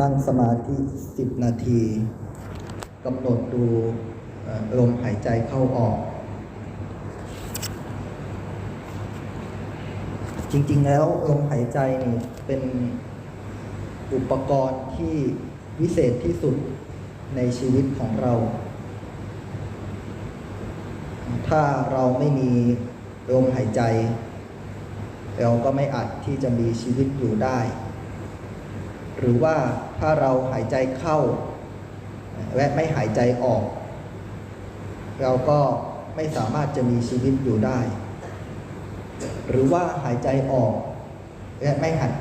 นั่งสมาธิ10นาทีกำหนดดูลมหายใจเข้าออก จริงๆแล้วลมหายใจนี่เป็นอุปกรณ์ที่วิเศษที่สุดในชีวิตของเรา ถ้าเราไม่มีลมหายใจ เราก็ไม่อาจที่จะมีชีวิตอยู่ได้ หรือว่าถ้าเราหายใจเข้า และไม่หายใจออก เราก็ไม่สามารถจะมีชีวิตอยู่ได้ หรือว่าหายใจออก และไม่หัด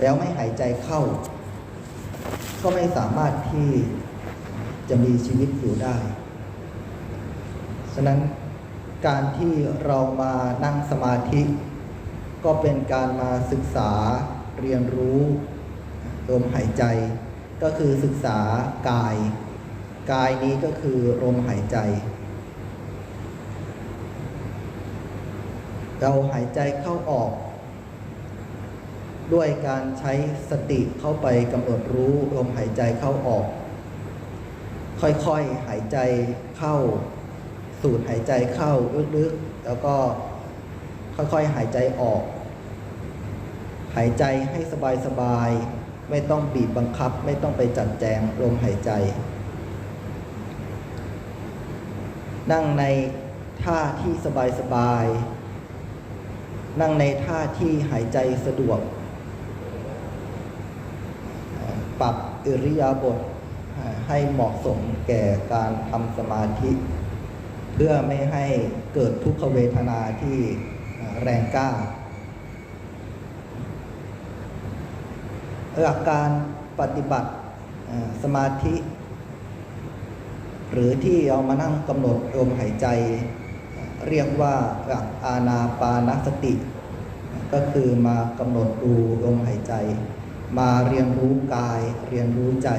แล้วไม่หายใจเข้า ก็ไม่สามารถที่จะมีชีวิตอยู่ได้ ฉะนั้นการที่เรามานั่งสมาธิ ก็เป็นการมาศึกษาเรียนรู้ ลมหายใจ ก็คือศึกษากาย กายนี้ก็คือลมหายใจ เราหายใจเข้าออก ด้วยการใช้สติเข้าไปกำหนดรู้ลมหายใจเข้าออก ค่อยๆหายใจเข้า สูดหายใจเข้าลึกๆ แล้วก็ค่อยๆหายใจออก หายใจให้สบายๆ ไม่ต้องบีบบังคับ ไม่ต้องไปจัดแจงลมหายใจ นั่งในท่าที่สบายๆนั่งในท่าที่หายใจสะดวก ปรับอิริยาบถให้เหมาะสมแก่การทำสมาธิ เพื่อไม่ให้เกิดทุกขเวทนาที่แรงกล้า หลักการปฏิบัติสมาธิ หรือที่เอามานั่งกำหนดลมหายใจ เรียกว่าหลักอาณาปานสติ ก็คือมากำหนดดูลมหายใจ มาเรียนรู้กายเรียนรู้ใจ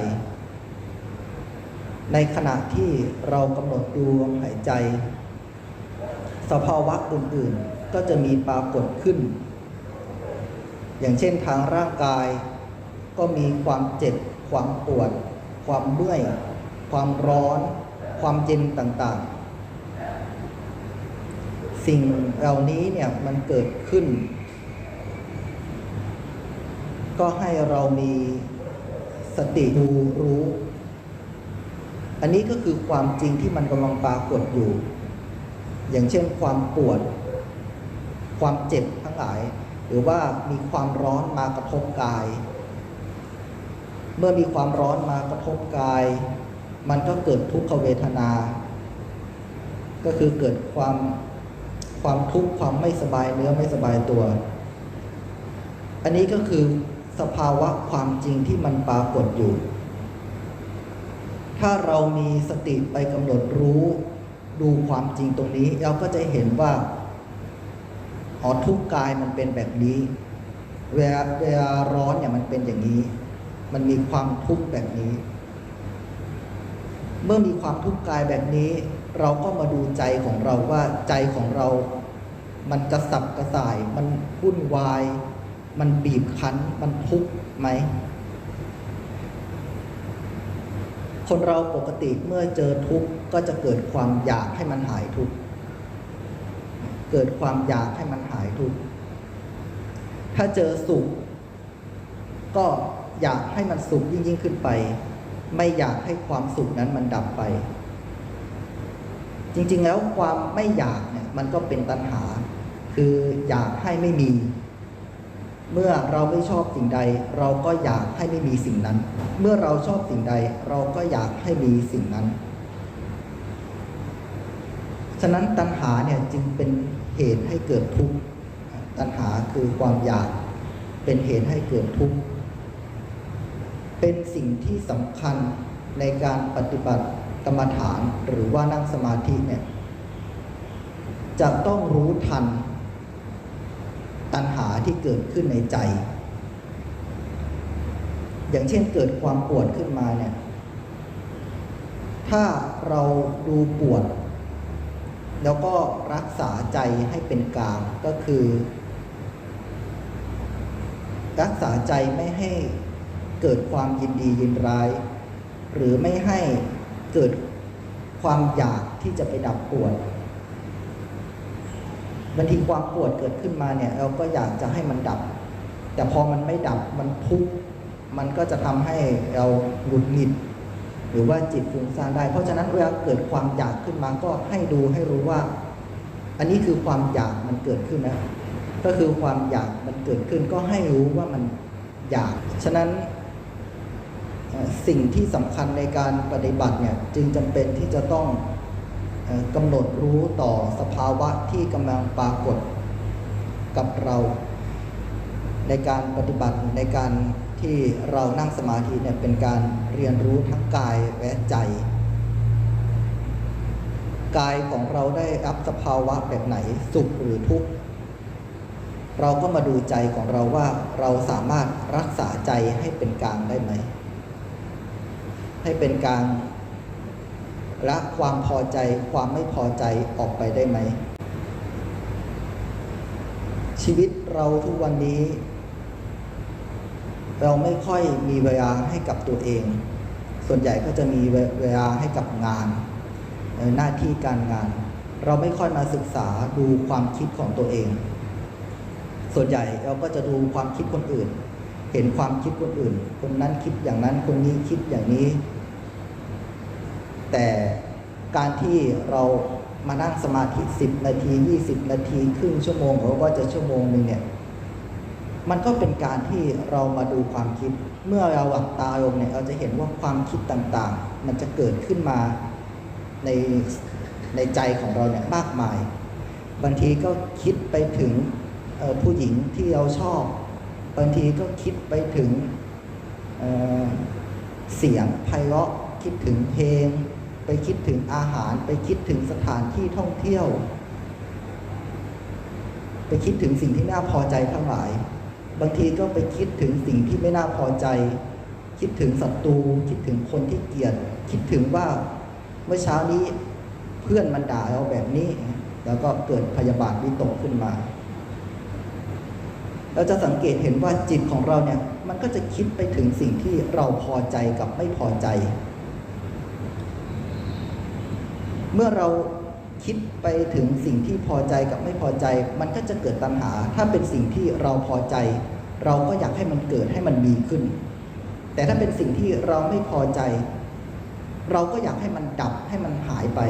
ในขณะที่เรากำหนดดูลมหายใจ สภาวะอื่นๆก็จะมีปรากฏขึ้น อย่างเช่นทางร่างกาย ก็มีความเจ็บ ความปวด ความเมื่อย ความร้อน ความเย็นต่างๆ สิ่งเหล่านี้เนี่ยมันเกิดขึ้น ก็ให้เรามีสติดูรู้ อันนี้ก็คือความจริงที่มันกำลังปรากฏอยู่ อย่างเช่นความปวด ความเจ็บทั้งหลาย หรือว่ามีความร้อนมากระทบกาย เมื่อมีความร้อนมากระทบกาย มันก็เกิดทุกขเวทนา ก็คือเกิดความความทุกข์ความไม่สบายเนื้อไม่สบายตัว อันนี้ก็คือสภาวะความจริงที่มันปรากฏอยู่ ถ้าเรามีสติไปกำหนดรู้ดูความจริงตรงนี้ เราก็จะเห็นว่าอ๋อทุกกายมันเป็นแบบนี้ เวลาเวลาร้อนเนี่ยมันเป็นอย่างนี้ มันมีความทุกข์แบบนี้ เมื่อมีความทุกข์กายแบบนี้ เราก็มาดูใจของเราว่าใจของเรา มันกระสับกระส่าย มันวุ่นวาย มันบีบคั้น มันทุกข์ไหม คนเราปกติเมื่อเจอทุกข์ก็จะเกิดความอยากให้มันหายทุกข์ เกิดความอยากให้มันหายทุกข์ ถ้าเจอสุขก็ อยากให้มันสุขยิ่งยิ่งขึ้นไป ไม่อยากให้ความสุขนั้นมันดับไป จริง ๆ แล้วความไม่อยากเนี่ยมันก็เป็นตัณหา คืออยากให้ไม่มี เมื่อเราไม่ชอบสิ่งใด เราก็อยากให้ไม่มีสิ่งนั้น เมื่อเราชอบสิ่งใด เราก็อยากให้มีสิ่งนั้น ฉะนั้นตัณหาเนี่ยจึงเป็นเหตุให้เกิดทุกข์ตัณหาคือความอยากเป็นเหตุให้เกิดทุกข์ เป็นสิ่งที่สำคัญในการปฏิบัติกรรมฐานหรือว่านั่งสมาธิเนี่ยจะต้องรู้ทัน ตัณหาที่เกิดขึ้นในใจ อย่างเช่นเกิดความปวดขึ้นมาเนี่ย ถ้าเราดูปวด แล้วก็รักษาใจให้เป็นกลางก็คือ รักษาใจไม่ให้ เกิดความยินดียินร้าย หรือไม่ให้เกิดความอยากที่จะไปดับปวดบางทีความปวดเกิดขึ้นมาเนี่ย เราก็อยากจะให้มันดับ แต่พอมันไม่ดับมันทุกข์มันก็จะทำให้เราหงุดหงิด หรือว่าจิตฟุ้งซ่านได้ เพราะฉะนั้นเวลาเกิดความอยากขึ้นมาก็ให้ดูให้รู้ว่า อันนี้คือความอยากมันเกิดขึ้นนะก็คือความอยากมันเกิดขึ้นก็ให้รู้ว่ามันอยาก ฉะนั้น สิ่งที่สำคัญในการปฏิบัติเนี่ยจึงจำเป็นที่จะต้องอกำหนดรู้ต่อสภาวะที่กำลังปรากฏกับเรา ในการปฏิบัติในการที่เรานั่งสมาธิเนี่ยเป็นการเรียนรู้ทั้งกายและใจ กายของเราได้รับสภาวะแบบไหนสุขหรือทุกข์เราก็มาดูใจของเราว่าเราสามารถรักษาใจให้เป็นกลางได้ไหม ให้เป็นกางละความพอใจความไม่พอใจออกไปได้ไหม ชีวิตเราทุกวันนี้ เราไม่ค่อยมีเวลาให้กับตัวเอง ส่วนใหญ่ก็จะมีเวลาให้กับงาน หน้าที่การงาน เราไม่ค่อยมาศึกษาดูความคิดของตัวเอง ส่วนใหญ่เราก็จะดูความคิดคนอื่น เห็นความคิดคนอื่น คนนั้นคิดอย่างนั้น คนนี้คิดอย่างนี้ แต่การที่เรามานั่งสมาธิ 10 นาที 20 นาทีครึ่งชั่วโมงหรือว่าจะชั่วโมงหนึ่งเนี่ย มันก็เป็นการที่เรามาดูความคิด เมื่อเราหลับตาลงเนี่ย เราจะเห็นว่าความคิดต่างๆ มันจะเกิดขึ้นมาในในใจของเราเนี่ยมากมาย บางทีก็คิดไปถึงผู้หญิงที่เราชอบ บางทีก็คิดไปถึงเเสียงไพเราะคิดถึงเพลง ไปคิดถึงอาหาร ไปคิดถึงสถานที่ท่องเที่ยว ไปคิดถึงสิ่งที่น่าพอใจทั้งหลาย บางทีก็ไปคิดถึงสิ่งที่ไม่น่าพอใจ คิดถึงศัตรูคิดถึงคนที่เกลียดคิดถึงว่าเมื่อเช้านี้เพื่อนมันด่าเราแบบนี้ แล้วก็เกิดพยาบาทวิตกขึ้นมา เราจะสังเกตเห็นว่าจิตของเราเนี่ยมันก็จะคิดไปถึงสิ่งที่เราพอใจกับไม่พอใจ เมื่อเราคิดไปถึงสิ่งที่พอใจกับไม่พอใจ มันก็จะเกิดตัณหา ถ้าเป็นสิ่งที่เราพอใจ เราก็อยากให้มันเกิดให้มันมีขึ้น แต่ถ้าเป็นสิ่งที่เราไม่พอใจ เราก็อยากให้มันดับให้มันหายไป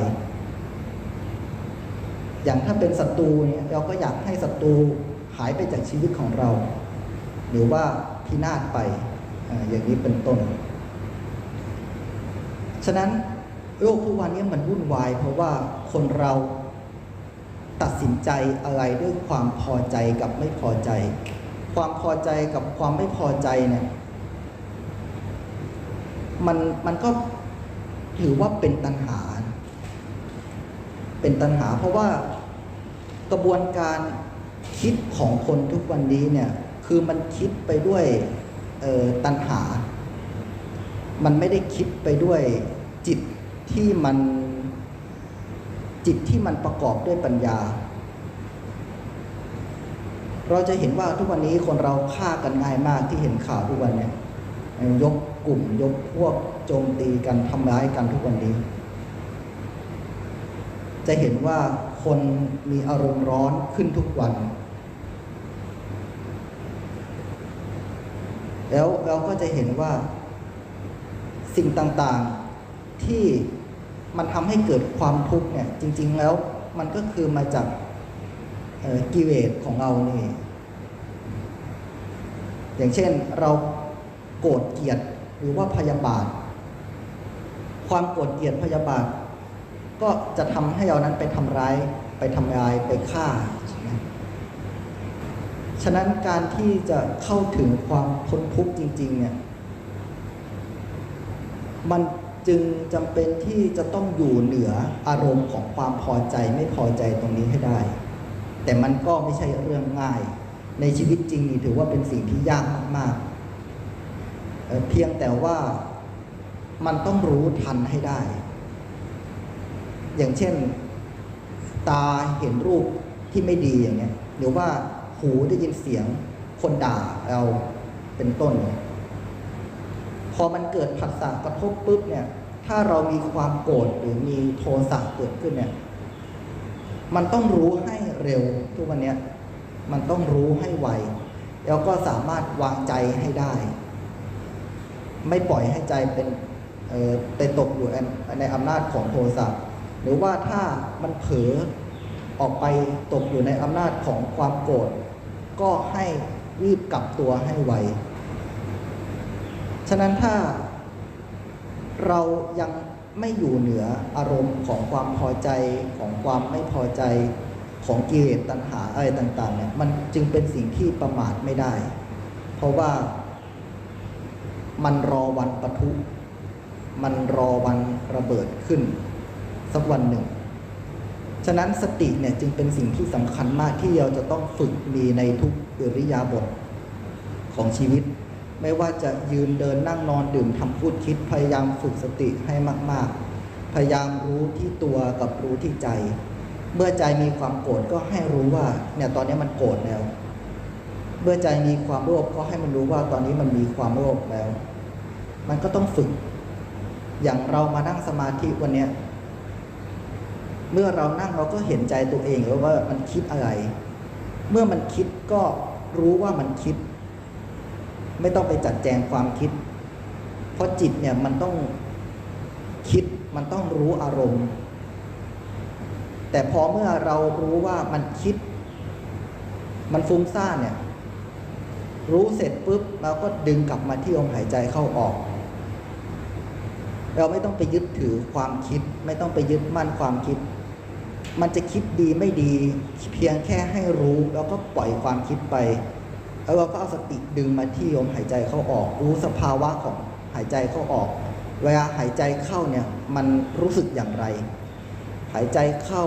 อย่างถ้าเป็นศัตรูเนี่ยเราก็อยากให้ศัตรู หายไปจากชีวิตของเรา หรือว่าพินาศไปอย่างนี้เป็นต้น ฉะนั้นโลกทุกวันนี้มันวุ่นวาย เพราะว่าคนเราตัดสินใจอะไรด้วยความพอใจกับไม่พอใจ ความพอใจกับความไม่พอใจเนี่ยมันมันก็ถือว่าเป็นตัณหา เป็นตัณหาเพราะว่ากระบวนการ คิดของคนทุกวันนี้เนี่ยคือมันคิดไปด้วยตัณหา มันไม่ได้คิดไปด้วยจิตที่มันจิตที่มันประกอบด้วยปัญญา เราจะเห็นว่าทุกวันนี้คนเราฆ่ากันง่ายมากที่เห็นข่าวทุกวันเนี่ยยกกลุ่มยกพวกโจมตีกันทำร้ายกันทุกวันนี้ จะเห็นว่าคนมีอารมณ์ร้อนขึ้นทุกวัน แล้วเราก็จะเห็นว่าสิ่งต่างๆที่มันทำให้เกิดความทุกข์เนี่ยจริง ๆแล้วมันก็คือมาจากกิเลสของเรานี่ อย่างเช่นเราโกรธเกลียดหรือว่าพยาบาท ความโกรธเกลียดพยาบาท ก็จะทำให้เรานั้นไปทำร้าย ไปทำลายไปฆ่าใช่ไหมฉะนั้นการที่จะเข้าถึงความพ้นทุกข์จริง ๆ เนี่ย มันจึงจำเป็นที่จะต้องอยู่เหนืออารมณ์ของความพอใจไม่พอใจตรงนี้ให้ได้ แต่มันก็ไม่ใช่เรื่องง่าย ในชีวิตจริงนี่ถือว่าเป็นสิ่งที่ยากมากๆเเพียงแต่ว่ามันต้องรู้ทันให้ได้ อย่างเช่น ตาเห็นรูปที่ไม่ดีอย่างเงี้ยหรือว่าหูได้ยินเสียงคนด่าเราเป็นต้นเนี่ยพอมันเกิดผัสสะกระทบปุ๊บเนี่ยถ้าเรามีความโกรธหรือมีโทสะเกิดขึ้นเนี่ยมันต้องรู้ให้เร็วทุกวันเนี้ยมันต้องรู้ให้ไวแล้วก็สามารถวางใจให้ได้ ไม่ปล่อยให้ใจเป็นไปตกอยู่ในอำนาจของโทสะ หรือว่าถ้ามันเผลอออกไปตกอยู่ในอำนาจของความโกรธก็ให้รีบกลับตัวให้ไว ฉะนั้นถ้าเรายังไม่อยู่เหนืออารมณ์ของความพอใจของความไม่พอใจของกิเลสตัณหาอะไรต่างๆเนี่ยมันจึงเป็นสิ่งที่ประมาทไม่ได้ เพราะว่ามันรอวันปะทุ มันรอวันระเบิดขึ้น สักวันหนึ่ง ฉะนั้นสติเนี่ยจึงเป็นสิ่งที่สำคัญมากที่เราจะต้องฝึกมีในทุกอิริยาบถของชีวิต ไม่ว่าจะยืนเดินนั่งนอนดื่มทำพูดคิดพยายามฝึกสติให้มาก ๆ พยายามรู้ที่ตัวกับรู้ที่ใจ เมื่อใจมีความโกรธก็ให้รู้ว่าเนี่ยตอนนี้มันโกรธแล้ว เมื่อใจมีความโลภก็ให้มันรู้ว่าตอนนี้มันมีความโลภแล้ว มันก็ต้องฝึกอย่างเรามานั่งสมาธิวันเนี้ย เมื่อเรานั่งเราก็เห็นใจตัวเองแล้วว่ามันคิดอะไร เมื่อมันคิดก็รู้ว่ามันคิด ไม่ต้องไปจัดแจงความคิด เพราะจิตเนี่ยมันต้องคิดมันต้องรู้อารมณ์ แต่พอเมื่อเรารู้ว่ามันคิด มันฟุ้งซ่านเนี่ย รู้เสร็จปุ๊บเราก็ดึงกลับมาที่ลมหายใจเข้าออก เราไม่ต้องไปยึดถือความคิด ไม่ต้องไปยึดมั่นความคิด มันจะคิดดีไม่ดี เพียงแค่ให้รู้แล้วก็ปล่อยความคิดไป แล้วเราก็เอาสติดึงมาที่ลมหายใจเข้าออก รู้สภาวะของหายใจเข้าออก เวลาหายใจเข้าเนี่ยมันรู้สึกอย่างไร หายใจเข้า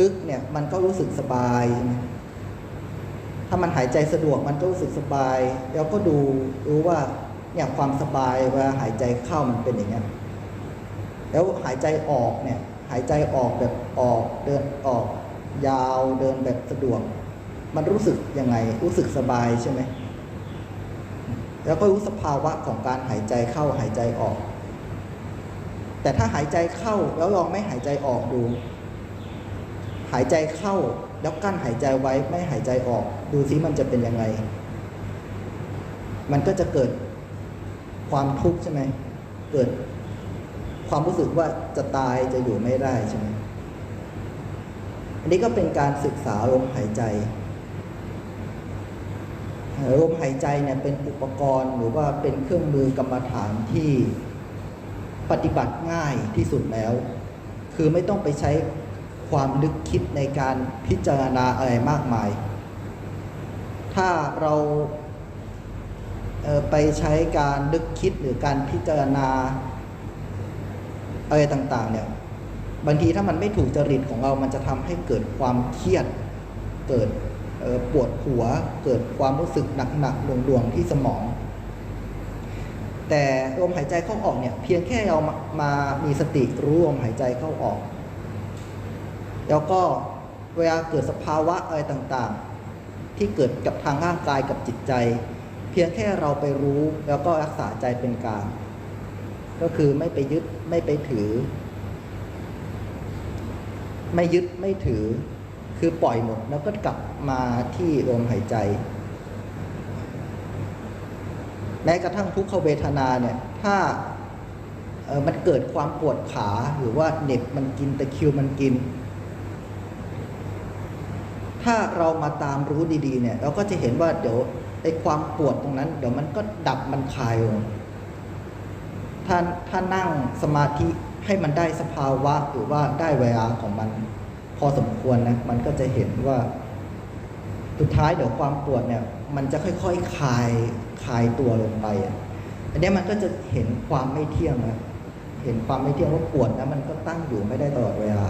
ลึกๆเนี่ยมันก็รู้สึกสบาย ถ้ามันหายใจสะดวกมันก็รู้สึกสบาย แล้วก็ดูรู้ว่า เนี่ยความสบายเวลาหายใจเข้ามันเป็นอย่างเงี้ยแล้วหายใจออกเนี่ย หายใจออกแบบออกเดินออก ยาวเดินแบบสะดวก มันรู้สึกยังไง รู้สึกสบายใช่ไหมแล้วก็รู้สภาวะของการหายใจเข้าหายใจออก แต่ถ้าหายใจเข้าแล้วลองไม่หายใจออกดู หายใจเข้าแล้วกั้นหายใจไว้ไม่หายใจออก ดูซิมันจะเป็นยังไง มันก็จะเกิด ความทุกข์ใช่ไหมเกิดความรู้สึกว่าจะตายจะอยู่ไม่ได้ใช่ไหมอันนี้ก็เป็นการศึกษาลมหายใจลมหายใจเนี่ยเป็นอุปกรณ์หรือว่าเป็นเครื่องมือกรรมฐานที่ปฏิบัติง่ายที่สุดแล้ว คือไม่ต้องไปใช้ความลึกคิดในการพิจารณาอะไรมากมาย ถ้าเรา ไปใช้การนึกคิดหรือการพิจารณาอะไรต่างๆเนี่ยบางทีถ้ามันไม่ถูกจริตของเรา มันจะทำให้เกิดความเครียด เกิดปวดหัว เกิดความรู้สึกหนักๆหน่วงๆที่สมอง แต่ลมหายใจเข้าออกเนี่ยเพียงแค่เรามามามีสติรู้ลมหายใจเข้าออก แล้วก็เวลาเกิดสภาวะอะไรต่างๆ ที่เกิดกับทางร่างกายกับจิตใจ เพียงแค่เราไปรู้แล้วก็รักษาใจเป็นกลางก็คือไม่ไปยึดไม่ไปถือ ไม่ยึดไม่ถือ คือปล่อยหมดแล้วก็กลับมาที่ลมหายใจ แม้กระทั่งทุกขเวทนาเนี่ย ถ้าออมันเกิดความปวดขาหรือว่าเหน็บมันกินตะคิวมันกิน ถ้าเรามาตามรู้ดีๆเนี่ย เราก็จะเห็นว่าเดี๋ยวไอ้ความปวดตรงนั้น เดี๋ยวมันก็ดับมันคลายลงถ้าถ้านั่งสมาธิให้มันได้สภาวะหรือว่าได้เวลาของมันพอสมควรนะมันก็จะเห็นว่า สุดท้ายเดี๋ยวความปวดเนี่ย มันจะค่อยๆคลายคลายตัวลงไปอันนี้มันก็จะเห็นความไม่เที่ยงนะเห็นความไม่เที่ยงว่าปวดนะมันก็ตั้งอยู่ไม่ได้ตลอดเวลา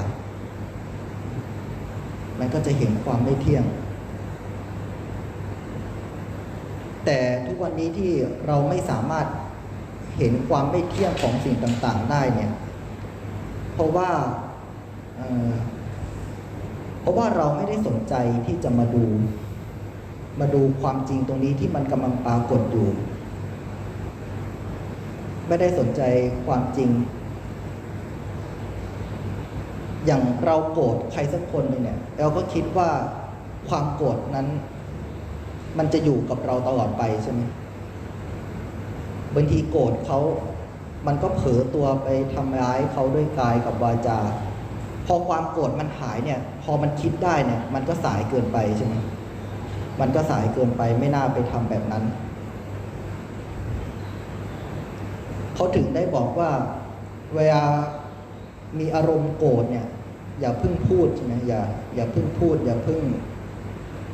มันก็จะเห็นความไม่เที่ยง แต่ทุกวันนี้ที่เราไม่สามารถเห็นความไม่เที่ยงของสิ่งต่างๆ ได้เนี่ย เพราะว่าเเพราะว่าเราไม่ได้สนใจที่จะมาดู มาดูความจริงตรงนี้ที่มันกำลังปรากฏอยู่ ไม่ได้สนใจความจริง อย่างเราโกรธใครสักคนหนึงเนี่ยเราก็คิดว่าความโกรธนั้น มันจะอยู่กับเราตลอดไปใช่ไหมบางทีโกรธเขามันก็เผลอตัวไปทำร้ายเขาด้วยกายกับวาจา พอความโกรธมันหายเนี่ย พอมันคิดได้เนี่ย มันก็สายเกินไปใช่ไหมมันก็สายเกินไปไม่น่าไปทำแบบนั้นเขาถึงได้บอกว่าเวลามีอารมณ์โกรธเนี่ย อย่าเพิ่งพูดใช่ไหมอย่าอย่าเพิ่งพูด อย่าเพิ่ง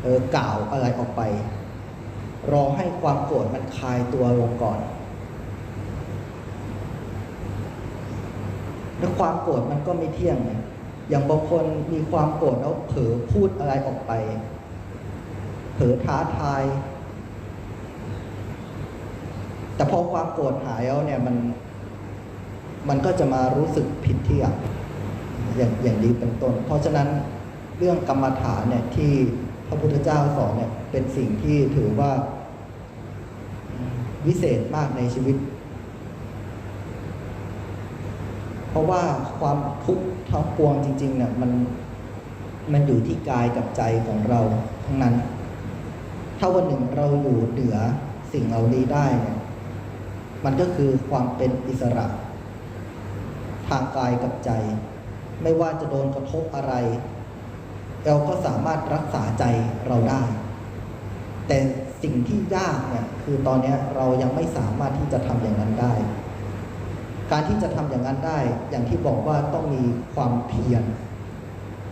เออกล่าวอะไรออกไป รอให้ความโกรธมันคลายตัวลงก่อน แล้วความโกรธมันก็ไม่เที่ยงไงอย่างบางคนมีความโกรธแล้วเผลอพูดอะไรออกไป เผลอท้าทาย แต่พอความโกรธหายแล้วเนี่ยมัน มันก็จะมารู้สึกผิดเที่ยง อย่างอย่างนี้เป็นต้น เพราะฉะนั้นเรื่องกรรมฐานเนี่ยที่พระพุทธเจ้าสอนเนี่ยเป็นสิ่งที่ถือว่าวิเศษมากในชีวิต เพราะว่าความทุกข์ทั้งปวงจริงๆเนี่ยมันมันอยู่ที่กายกับใจของเราทั้งนั้น ถ้าวันหนึ่งเราอยู่เหนือสิ่งเหล่านี้ได้เนี่ยมันก็คือความเป็นอิสระ ทางกายกับใจ ไม่ว่าจะโดนกระทบอะไร เราก็สามารถรักษาใจเราได้ แต่สิ่งที่ยากเนี่ยคือตอนนี้เรายังไม่สามารถที่จะทำอย่างนั้นได้ การที่จะทำอย่างนั้นได้ อย่างที่บอกว่าต้องมีความเพียร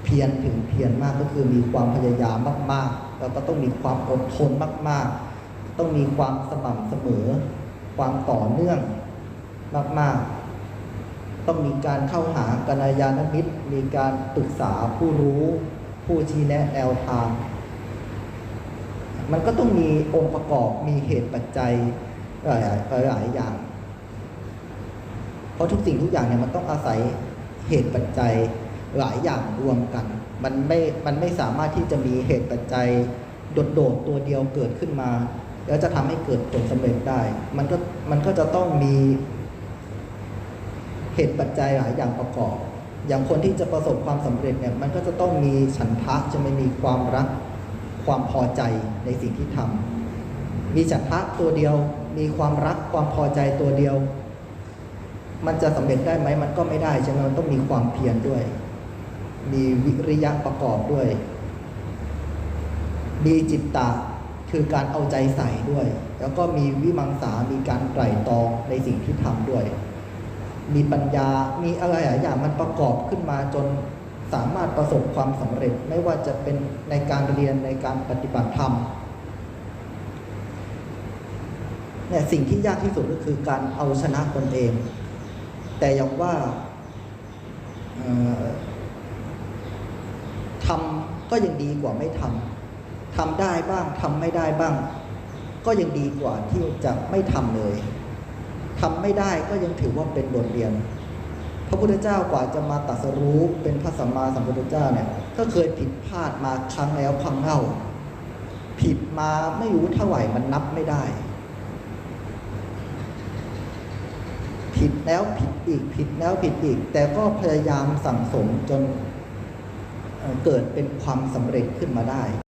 เพียรถึงเพียรมากก็คือมีความพยายามมากๆ แล้วก็ต้องมีความอดทนมาก ๆ ต้องมีความสม่ำเสมอ ความต่อเนื่องมาก ๆ ต้องมีการเข้าหากัลยาณมิตร มีการปรึกษาผู้รู้ผู้ชี้แนะแนวทาง มันก็ต้องมีองค์ประกอบมีเหตุปัจจัยหลายหลายอย่าง เพราะทุกสิ่งทุกอย่างเนี่ยมันต้องอาศัยเหตุปัจจัยหลายอย่างรวมกัน มันไม่ มันไม่สามารถที่จะมีเหตุปัจจัยโดดๆตัวเดียวเกิดขึ้นมา แล้วจะทำให้เกิดผลสำเร็จได้ มันก็ มันก็จะต้องมี เหตุปัจจัยหลายอย่างประกอบ อย่างคนที่จะประสบความสำเร็จเนี่ยมันก็จะต้องมีฉันทะจะไม่มีความรัก ความพอใจในสิ่งที่ทำมีฉันทะตัวเดียว มีความรักความพอใจตัวเดียว มันจะสำเร็จได้ไหมมันก็ไม่ได้ใช่ไหมมันต้องมีความเพียรด้วย มีวิริยะประกอบด้วย มีจิตตะคือการเอาใจใส่ด้วย แล้วก็มีวิมังสา มีการไตร่ตรองในสิ่งที่ทำด้วย มีปัญญา มีอะไรหลายอย่างมันประกอบขึ้นมาจนสามารถประสบความสำเร็จไม่ว่าจะเป็นในการเรียนในการปฏิบัติธรรมเนี่ยสิ่งที่ยากที่สุดก็คือการเอาชนะตนเอง แต่อย่างว่าทำก็ยังดีกว่าไม่ทำทำได้บ้างทำไม่ได้บ้าง ก็ยังดีกว่าที่จะไม่ทำเลย ทำไม่ได้ก็ยังถือว่าเป็นบทเรียน พระพุทธเจ้ากว่าจะมาตรัสรู้เป็นพระสัมมาสัมพุทธเจ้าเนี่ยก็เคยผิดพลาดมาครั้งแล้วครั้งเล่า ผิดมาไม่รู้เท่าไหร่มันนับไม่ได้ ผิดแล้วผิดอีกผิดแล้วผิดอีก แต่ก็พยายามสั่งสมจนเกิดเป็นความสำเร็จขึ้นมาได้